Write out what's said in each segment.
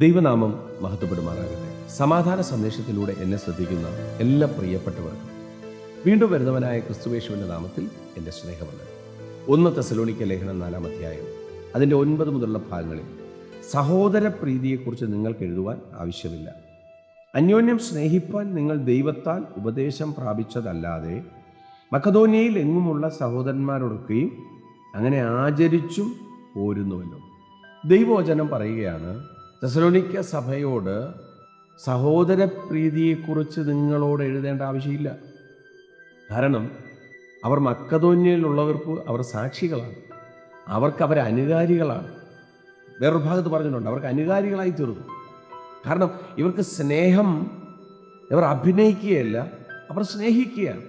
ദൈവനാമം മഹത്വപ്പെടുമാറാകട്ടെ. സമാധാന സന്ദേശത്തിലൂടെ എന്നെ ശ്രദ്ധിക്കുന്ന എല്ലാ പ്രിയപ്പെട്ടവർക്കും വീണ്ടും വരുന്നവനായ ക്രിസ്തുവേശുവിന്റെ നാമത്തിൽ എന്റെ സ്നേഹമുണ്ട് ഒന്ന് തെസലോണിക്ക ലേഖനം നാലാം അധ്യായം. അതിന്റെ ഒൻപത് മുതലുള്ള ഭാഗങ്ങളിൽ സഹോദര പ്രീതിയെക്കുറിച്ച് നിങ്ങൾക്ക് എഴുതുവാൻ ആവശ്യമില്ല. അന്യോന്യം സ്നേഹിപ്പാൻ നിങ്ങൾ ദൈവത്താൽ ഉപദേശം പ്രാപിച്ചതല്ലാതെ മക്കധോനിയയിൽ എങ്ങുമുള്ള സഹോദരന്മാരൊടുക്കുകയും അങ്ങനെ ആചരിച്ചും പോരുന്നുവല്ലോ. ദൈവവചനം പറയുകയാണ് തെസലോനിക്ക സഭയോട് സഹോദര പ്രീതിയെക്കുറിച്ച് നിങ്ങളോട് എഴുതേണ്ട ആവശ്യമില്ല. കാരണം അവർ മക്കതോന്യയിലുള്ളവർക്ക് അവർ സാക്ഷികളാണ്. അവർക്ക് അവർ അനുകാരികളാണ്. വേറൊരു ഭാഗത്ത് പറഞ്ഞിട്ടുണ്ട് അവർക്ക് അനുകാരികളായി തീർന്നു. കാരണം ഇവർക്ക് സ്നേഹം ഇവർ അഭിനയിക്കുകയല്ല അവർ സ്നേഹിക്കുകയാണ്.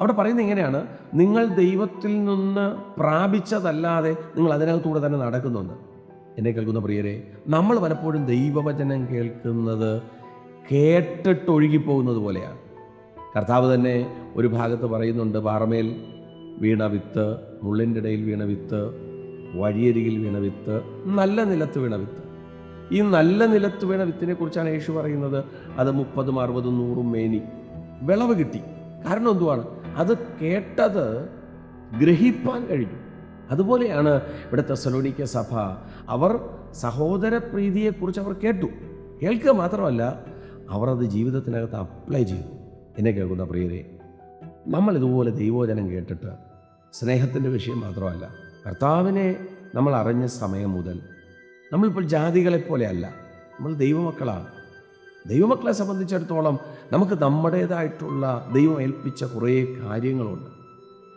അവിടെ പറയുന്നത് എങ്ങനെയാണ് നിങ്ങൾ ദൈവത്തിൽ നിന്ന് പ്രാപിച്ചതല്ലാതെ നിങ്ങൾ അതിനകത്തൂടെ തന്നെ നടക്കുന്നുണ്ട്. എന്നെ കേൾക്കുന്ന പ്രിയരെ നമ്മൾ പലപ്പോഴും ദൈവവചനം കേൾക്കുന്നത് കേട്ടിട്ടൊഴുകിപ്പോകുന്നത് പോലെയാണ്. കർത്താവ് തന്നെ ഒരു ഭാഗത്ത് പറയുന്നുണ്ട് പാറമേൽ വീണ വിത്ത് മുള്ളിന്റെ ഇടയിൽ വീണ വിത്ത് വഴിയരികിൽ വീണ വിത്ത് നല്ല നിലത്ത് വീണ വിത്ത്. ഈ നല്ല നിലത്ത് വീണ വിത്തിനെ കുറിച്ചാണ് യേശു പറയുന്നത്. അത് മുപ്പതും അറുപതും നൂറും മേനി. വിളവ് കിട്ടി. കാരണം എന്തുവാണ്? അത് കേട്ടത് ഗ്രഹിപ്പാൻ കഴിഞ്ഞു. അതുപോലെയാണ് ഇവിടുത്തെ സലോണിക്ക സഭ. അവർ സഹോദര പ്രീതിയെക്കുറിച്ച് അവർ കേട്ടു. കേൾക്കുക മാത്രമല്ല അവർ അത് ജീവിതത്തിനകത്ത് അപ്ലൈ ചെയ്തു. എന്നെ കേൾക്കുന്ന പ്രിയരെ നമ്മൾ ഇതുപോലെ ദൈവോചനം കേട്ടിട്ട് സ്നേഹത്തിന്റെ വിഷയം മാത്രമല്ല കർത്താവിനെ നമ്മൾ അറിഞ്ഞ സമയം മുതൽ നമ്മളിപ്പോൾ ജാതികളെ പോലെയല്ല നമ്മൾ ദൈവമക്കളാണ്. ദൈവമക്കളെ സംബന്ധിച്ചിടത്തോളം നമുക്ക് നമ്മുടേതായിട്ടുള്ള ദൈവം ഏൽപ്പിച്ച കുറേ കാര്യങ്ങളുണ്ട്.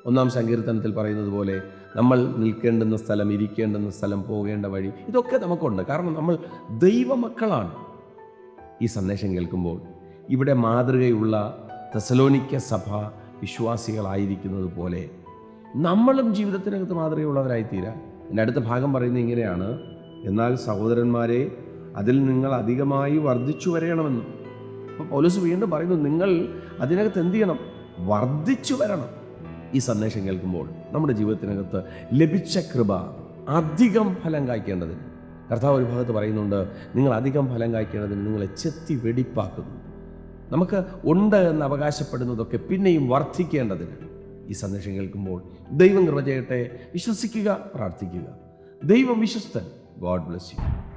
ഒന്നാം സങ്കീർത്തനത്തിൽ പറയുന്നത് പോലെ നമ്മൾ നിൽക്കേണ്ടുന്ന സ്ഥലം ഇരിക്കേണ്ടുന്ന സ്ഥലം പോകേണ്ട വഴി ഇതൊക്കെ നമുക്കുണ്ട്. കാരണം നമ്മൾ ദൈവമക്കളാണ്. ഈ സന്ദേശം കേൾക്കുമ്പോൾ ഇവിടെ മാതൃകയുള്ള തെസലോനിക്ക സഭ വിശ്വാസികളായിരിക്കുന്നത് പോലെ നമ്മളും ജീവിതത്തിനകത്ത് മാതൃകയുള്ളവരായിത്തീരാ. എന്റെ അടുത്ത ഭാഗം പറയുന്നത് ഇങ്ങനെയാണ്. എന്നാൽ സഹോദരന്മാരെ അതിൽ നിങ്ങൾ അധികമായി വർദ്ധിച്ചു വരയണമെന്ന് അപ്പോൾ പോലീസ് വീണ്ടും പറയുന്നു നിങ്ങൾ അതിനകത്ത് എന്ത് ചെയ്യണം? വർദ്ധിച്ചു വരണം. ഈ സന്ദേശം കേൾക്കുമ്പോൾ നമ്മുടെ ജീവിതത്തിനകത്ത് ലഭിച്ച കൃപ അധികം ഫലം കായ്ക്കേണ്ടതിന്. കർത്താവ് ഒരു ഭാഗത്ത് പറയുന്നുണ്ട് നിങ്ങൾ അധികം ഫലം കായ്ക്കേണ്ടതിന് നിങ്ങളെ ചെത്തി വെടിപ്പാക്കുന്നു. നമുക്ക് ഉണ്ട് എന്ന് അവകാശപ്പെടുന്നതൊക്കെ പിന്നെയും വർദ്ധിക്കേണ്ടതിന്. ഈ സന്ദേശം കേൾക്കുമ്പോൾ ദൈവം കൃപ ചെയ്യട്ടെ വിശ്വസിക്കുക പ്രാർത്ഥിക്കുക. ദൈവം വിശ്വസ്തൻ. God bless you.